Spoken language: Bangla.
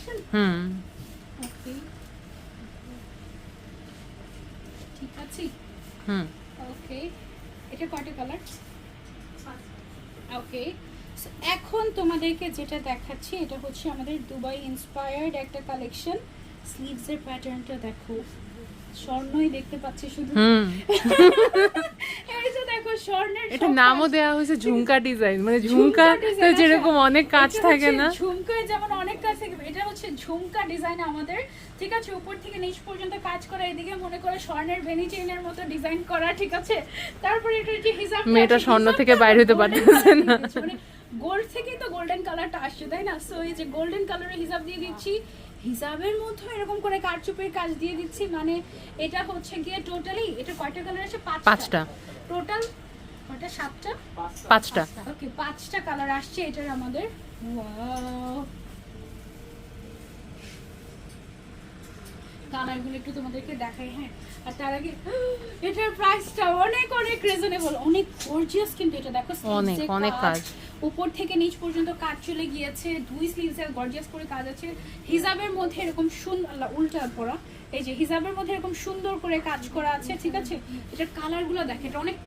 কালেকশন হুম। ওকে ঠিক আছে? হুম। ওকে এটা কয়টা কালার ওকে এখন তোমাদেরকে যেটা দেখাচ্ছি এটা হচ্ছে আমাদের দুবাই ইন্সপায়ার্ড একটা কালেকশন স্লিভসের প্যাটার্নটা দেখো। স্বর্ণই দেখতে পাচ্ছি শুধু। স্বর্ণের এটা নামও দেওয়া হয়েছে ঝুমকা ডিজাইন মানে ঝুমকা যেরকম। অনেক কাজ থাকে না। ঝুমকায় যেমন অনেক কাজ থাকে এটা হচ্ছে ঝুমকা ডিজাইন আমাদের। ঠিক আছে উপর থেকে নিচ পর্যন্ত কাজ করা এদিকে মনে করে স্বর্ণের বেনি চেইনের মতো ডিজাইন করা ঠিক আছে? তারপরে এটা যে হিজাব মেয়েটা স্বর্ণ থেকে বাইরে হতে পারতেছে না। মানে গোল্ড থেকেই তো গোল্ডেন কালারটা আসছে তাই না? সো এই যে গোল্ডেন কালারের হিজাব দিয়ে দিচ্ছি। হিজাবের মধ্যে এরকম করে কারচুপির কাজ দিয়ে দিচ্ছি মানে এটা হচ্ছে গিয়ে টোটালি এটা কয়টা কালার আছে? পাঁচটা। টোটাল কয়টা সাতটা? পাঁচটা। ওকে পাঁচটা কালার আসছে এটার আমাদের কালারগুলো একটু তোমাদেরকে দেখাই হ্যাঁ। আর তার আগে এটার প্রাইসটা অনেক অনেক রিজনেবল অনেক গর্জিয়াস কিন্তু এটা দেখো অনেক, অনেক কাজ। উপর থেকে নিচ পর্যন্ত কাজ চলে গিয়েছে দুই গর্জিয়াস করে কাজ আছে। হিজাবের মধ্যে এরকম সুন্দর উল্টা পড়া। এই যে হিজাবের মধ্যে এরকম সুন্দর করে কাজ করা আছে ঠিক আছে? এটার কালারগুলো দেখে এটা অনেক